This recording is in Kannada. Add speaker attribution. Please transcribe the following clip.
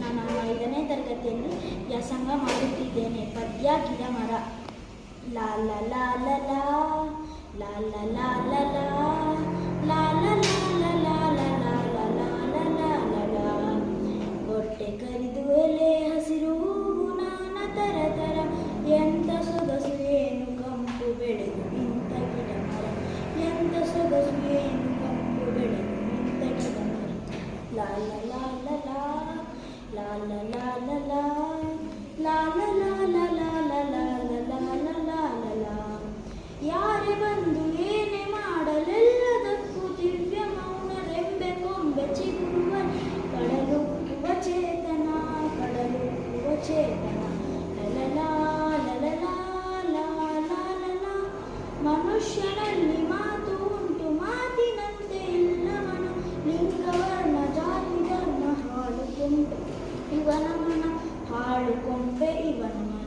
Speaker 1: ನಾನು ಐದನೇ ತರಗತಿಯಲ್ಲಿ ವ್ಯಾಸಂಗ ಮಾಡುತ್ತಿದ್ದೇನೆ ಪದ್ಯ ಗಿಡ ಮರ ಲಾ ಲ ಲಾ ಲ ಲಾ ಲಾ ಲ ಲಾ ಲ ಲಾ ಲಾ ಲ ಲಾ ಲ ಲಾ ಲ ಲಾ ಲಾ ಲ ಕರಿದು ಎಲೆ ಹಸಿರು ನಾನಾ ತರ ತರ ಎಂತ ಸೊಗಸು ಏನು ಕಂಪು ಬೆಳೆದು ಇಂಥ ಗಿಡ ಮರ ಎಂತ ಸೊಗಸು ಏನು ಕಂಪು ಬೆಳೆದು ಇಂಥ ಗಿಡ ಮರ ಯಾರೇ ಬಂದು ಏನೇ ಮಾಡಲೆಲ್ಲದಕ್ಕೂ ದಿವ್ಯ ಮೌನ ರೆಂಬೆ ಕೊಂಬೆ ಚಿಗುರುವ ಕಡಲುಕ್ಕುವ ಚೇತನ ಕಡಲುಕ್ಕುವ ಚೇತನ ಲಲಲಾ ಲಲಲಾ ಲಾ ಲಾ ಲಲಾ. ಮನುಷ್ಯನಲ್ಲಿ ಮಾತು ఇవన మనం ఆడుకుంటే ఇవన్నీ